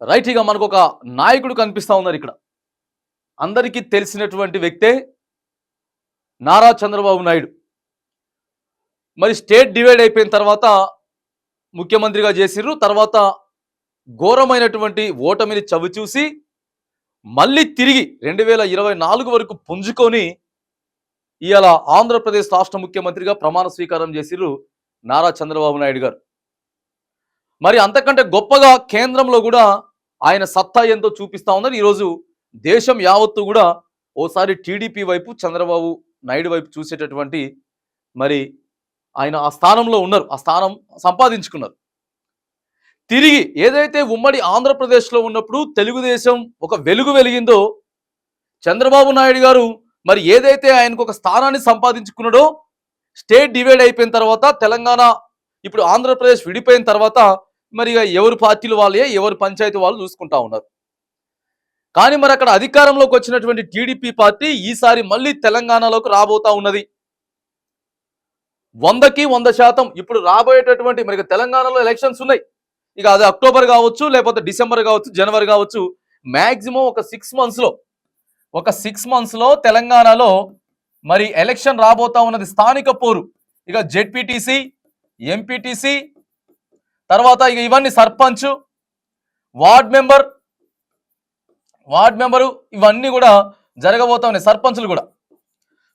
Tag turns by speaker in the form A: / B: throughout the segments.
A: Right ఇక మనకు ఒక నాయకుడు కనిపిస్తా ఉన్నారు ఇక్కడ. అందరికీ తెలిసినటువంటి వ్యక్తే నారా చంద్రబాబు నాయుడు. మరి స్టేట్ డివైడ్ అయిపోయిన తర్వాత ముఖ్యమంత్రిగా చేసిర్రు. తర్వాత ఘోరమైనటువంటి ఓటమిని చవి చూసి మళ్ళీ తిరిగి రెండు వేల ఇరవై నాలుగు వరకు పుంజుకొని ఇవాళ ఆంధ్రప్రదేశ్ రాష్ట్ర ముఖ్యమంత్రిగా ప్రమాణ స్వీకారం చేసిర్రు నారా చంద్రబాబు నాయుడు గారు. మరి అంతకంటే గొప్పగా కేంద్రంలో కూడా ఆయన సత్తా ఎంతో చూపిస్తా ఉన్నారు. ఈరోజు దేశం యావత్తు కూడా ఓసారి టీడీపీ వైపు చంద్రబాబు నాయుడు వైపు చూసేటటువంటి మరి ఆయన ఆ స్థానంలో ఉన్నారు. ఆ స్థానం సంపాదించుకున్నారు. తిరిగి ఏదైతే ఉమ్మడి ఆంధ్రప్రదేశ్లో ఉన్నప్పుడు తెలుగుదేశం ఒక వెలుగు వెలిగిందో చంద్రబాబు నాయుడు గారు మరి ఏదైతే ఆయనకు ఒక స్థానాన్ని సంపాదించుకున్నాడో స్టేట్ డివైడ్ అయిపోయిన తర్వాత తెలంగాణ ఇప్పుడు ఆంధ్రప్రదేశ్ విడిపోయిన తర్వాత మరి ఇక ఎవరు పార్టీలు వాళ్ళే ఎవరు పంచాయతీ వాళ్ళు చూసుకుంటా ఉన్నారు. కానీ మరి అక్కడ అధికారంలోకి వచ్చినటువంటి టీడీపీ పార్టీ ఈసారి మళ్ళీ తెలంగాణలోకి రాబోతా ఉన్నది. వందకి వంద శాతం ఇప్పుడు రాబోయేటటువంటి మరి ఇక తెలంగాణలో ఎలక్షన్స్ ఉన్నాయి. ఇక అది అక్టోబర్ కావచ్చు లేకపోతే డిసెంబర్ కావచ్చు జనవరి కావచ్చు మ్యాక్సిమం ఒక సిక్స్ మంత్స్లో ఒక సిక్స్ మంత్స్లో తెలంగాణలో మరి ఎలక్షన్ రాబోతా ఉన్నది స్థానిక పోరు. ఇక జెడ్పీటీసీ ఎంపీటీసీ తర్వాత ఇక ఇవన్నీ sarpanch ward member ward member ఇవన్నీ కూడా జరగబోతా ఉన్నాయి సర్పంచులు కూడా.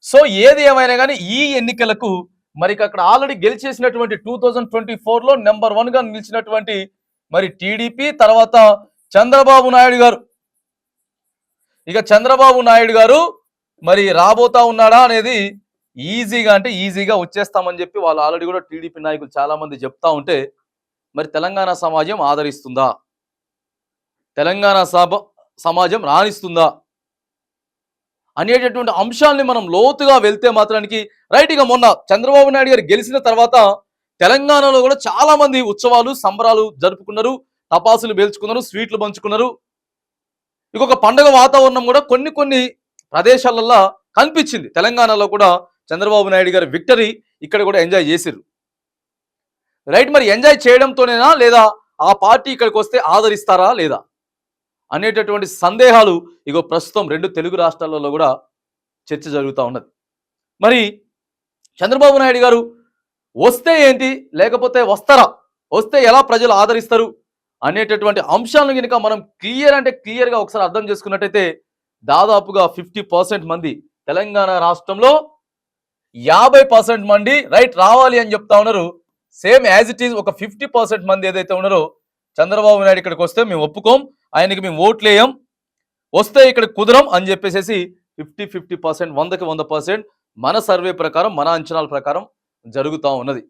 A: సో ఏది ఏమైనా కానీ ఈ ఎన్నికలకు మరి అక్కడ ఆల్రెడీ గెలిచేసినటువంటి టూ థౌజండ్ ట్వంటీ ఫోర్లో నెంబర్ వన్గా నిలిచినటువంటి మరి టీడీపీ తర్వాత చంద్రబాబు నాయుడు గారు. ఇక చంద్రబాబు నాయుడు గారు మరి రాబోతా ఉన్నాడా అనేది ఈజీగా అంటే ఈజీగా వచ్చేస్తామని చెప్పి వాళ్ళు ఆల్రెడీ కూడా టీడీపీ నాయకులు చాలామంది చెప్తా ఉంటే మరి తెలంగాణ సమాజం ఆదరిస్తుందా? తెలంగాణ సభ సమాజం రాణిస్తుందా? అనేటటువంటి అంశాల్ని మనం లోతుగా వెళ్తే మాత్రానికి రైట్ ఇక మొన్న చంద్రబాబు నాయుడు గారు గెలిచిన తర్వాత తెలంగాణలో కూడా చాలా మంది ఉత్సవాలు సంబరాలు జరుపుకున్నారు. తపాసులు పేల్చుకున్నారు స్వీట్లు పంచుకున్నారు. ఇంకొక పండుగ వాతావరణం కూడా కొన్ని కొన్ని ప్రదేశాలలో కనిపించింది. తెలంగాణలో కూడా చంద్రబాబు నాయుడు గారి విక్టరీ ఇక్కడ కూడా ఎంజాయ్ చేశారు రైట్ మరి ఎంజాయ్ చేయడంతోనేనా? లేదా ఆ పార్టీ ఇక్కడికి వస్తే ఆదరిస్తారా? లేదా? అనేటటువంటి సందేహాలు ఇగో ప్రస్తుతం రెండు తెలుగు రాష్ట్రాలలో కూడా చర్చ జరుగుతూ ఉన్నది. మరి చంద్రబాబు నాయుడు గారు వస్తే ఏంటి? లేకపోతే వస్తారా? వస్తే ఎలా ప్రజలు ఆదరిస్తారు? అనేటటువంటి అంశాలను కనుక మనం క్లియర్ అంటే క్లియర్గా ఒకసారి అర్థం చేసుకున్నట్టయితే దాదాపుగా ఫిఫ్టీ పర్సెంట్ మంది తెలంగాణ రాష్ట్రంలో యాభై పర్సెంట్ మంది రైట్ రావాలి అని చెప్తా ఉన్నారు. సేమ్ యాజ్ ఇట్ ఈజ్ ఒక ఫిఫ్టీ పర్సెంట్ మంది ఏదైతే ఉన్నారో చంద్రబాబు నాయుడు ఇక్కడికి వస్తే మేము ఒప్పుకోం ఆయనకి మేము ఓట్లేయం వస్తే ఇక్కడ కుదరం అని చెప్పేసి ఫిఫ్టీ ఫిఫ్టీ పర్సెంట్ వందకి వంద పర్సెంట్ మన సర్వే ప్రకారం మన అంచనాల ప్రకారం జరుగుతూ ఉన్నది.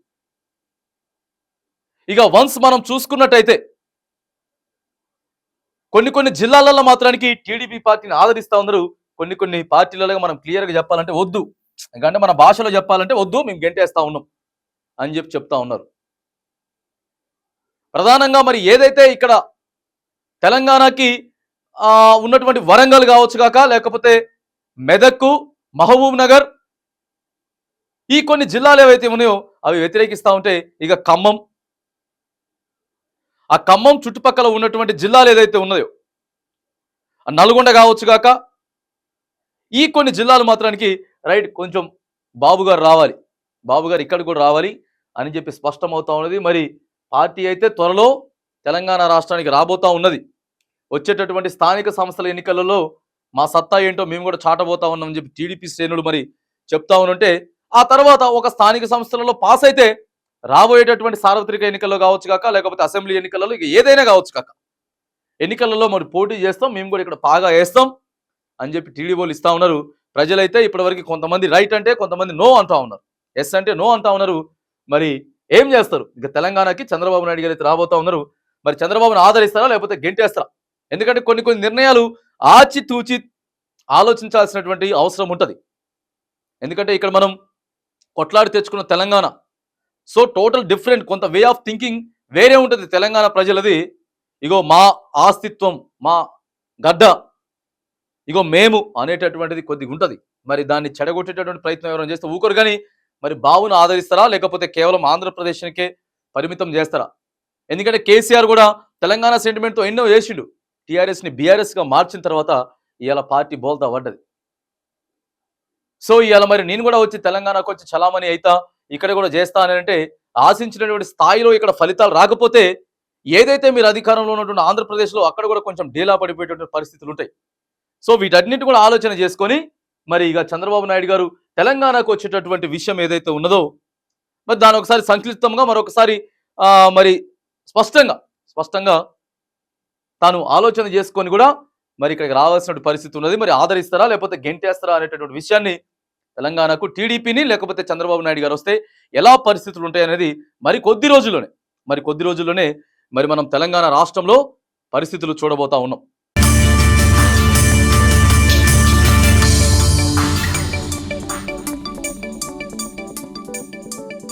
A: ఇక వన్స్ మనం చూసుకున్నట్టయితే కొన్ని కొన్ని జిల్లాలలో మాత్రానికి టీడీపీ పార్టీని ఆదరిస్తూ ఉన్నారు. కొన్ని కొన్ని పార్టీలలో మనం క్లియర్గా చెప్పాలంటే వద్దు. ఎందుకంటే మన భాషలో చెప్పాలంటే వద్దు మేము గెంటేస్తా ఉన్నాం. అని చెప్పి చెప్తా ఉన్నారు. ప్రధానంగా మరి ఏదైతే ఇక్కడ తెలంగాణకి ఉన్నటువంటి వరంగల్ కావచ్చు కాక లేకపోతే మెదక్కు మహబూబ్ నగర్ ఈ కొన్ని జిల్లాలు ఏవైతే ఉన్నాయో అవి వ్యతిరేకిస్తూ ఉంటే ఇక ఖమ్మం. ఆ ఖమ్మం చుట్టుపక్కల ఉన్నటువంటి జిల్లాలు ఏదైతే ఉన్నాయో నల్గొండ కావచ్చు కాక ఈ కొన్ని జిల్లాలు మాత్రానికి రైట్ కొంచెం బాబుగారు రావాలి. బాబు గారు ఇక్కడ కూడా రావాలి అని చెప్పి స్పష్టమవుతా ఉన్నది. మరి పార్టీ అయితే త్వరలో తెలంగాణ రాష్ట్రానికి రాబోతా ఉన్నది. వచ్చేటటువంటి స్థానిక సంస్థల ఎన్నికలలో మా సత్తా ఏంటో మేము కూడా చాటబోతా ఉన్నామని చెప్పి టీడీపీ శ్రేణులు మరి చెప్తా ఉంటే ఆ తర్వాత ఒక స్థానిక సంస్థలలో పాస్ అయితే రాబోయేటటువంటి సార్వత్రిక ఎన్నికల్లో కావచ్చు కాక లేకపోతే అసెంబ్లీ ఎన్నికలలో ఇక ఏదైనా కావచ్చు కాక ఎన్నికలలో మరి పోటీ చేస్తాం మేము కూడా ఇక్కడ బాగా వేస్తాం అని చెప్పి టీడీ వాళ్ళు ఇస్తా ఉన్నారు. ప్రజలైతే ఇప్పటివరకు కొంతమంది రైట్ అంటే కొంతమంది నో అంటా ఉన్నారు. ఎస్ అంటే నో అంటా ఉన్నారు. మరి ఏం చేస్తారు? ఇక తెలంగాణకి చంద్రబాబు నాయుడు గారు అయితే రాబోతా ఉన్నారు. మరి చంద్రబాబును ఆదరిస్తారా? లేకపోతే గెంటేస్తారా? ఎందుకంటే కొన్ని కొన్ని నిర్ణయాలు ఆచితూచి ఆలోచించాల్సినటువంటి అవసరం ఉంటుంది. ఎందుకంటే ఇక్కడ మనం కొట్లాడి తెచ్చుకున్న తెలంగాణ. సో టోటల్ డిఫరెంట్ కొంత వే ఆఫ్ థింకింగ్ వేరే ఉంటుంది తెలంగాణ ప్రజలది. ఇగో మా ఆస్తిత్వం మా గడ్డ ఇగో మేము అనేటటువంటిది కొద్దిగా ఉంటుంది మరి దాన్ని చెడగొట్టేటటువంటి ప్రయత్నం ఎవరైనా చేస్తే ఊకరు కానీ మరి బావును ఆదరిస్తారా? లేకపోతే కేవలం ఆంధ్రప్రదేశ్కే పరిమితం చేస్తారా? ఎందుకంటే కేసీఆర్ కూడా తెలంగాణ సెంటిమెంట్తో ఎన్నో చేసిండు టీఆర్ఎస్ని బీఆర్ఎస్గా మార్చిన తర్వాత ఇవాళ పార్టీ బోల్తా పడ్డది. సో ఇవాళ మరి నేను కూడా వచ్చి తెలంగాణకు వచ్చి చలామణి అయితా ఇక్కడ కూడా చేస్తానంటే ఆశించినటువంటి స్థాయిలో ఇక్కడ ఫలితాలు రాకపోతే ఏదైతే మీరు అధికారంలో ఉన్నటువంటి ఆంధ్రప్రదేశ్లో అక్కడ కూడా కొంచెం డీలా పడిపోయేటువంటి పరిస్థితులు ఉంటాయి సో వీటన్నిటి కూడా ఆలోచన చేసుకొని మరి ఇక చంద్రబాబు నాయుడు గారు తెలంగాణకు వచ్చేటటువంటి విషయం ఏదైతే ఉన్నదో మరి దాని ఒకసారి సంక్లిష్టంగా మరొకసారి మరి స్పష్టంగా స్పష్టంగా తాను ఆలోచన చేసుకొని కూడా మరి ఇక్కడికి రావాల్సిన పరిస్థితి ఉన్నది. మరి ఆదరిస్తారా లేకపోతే గెంటేస్తారా అనేటటువంటి విషయాన్ని తెలంగాణకు టీడీపీని లేకపోతే చంద్రబాబు నాయుడు గారు వస్తే ఎలా పరిస్థితులు ఉంటాయి అనేది మరి కొద్ది రోజుల్లోనే మరి కొద్ది రోజుల్లోనే మరి మనం తెలంగాణ రాష్ట్రంలో పరిస్థితులు చూడబోతా ఉన్నాం.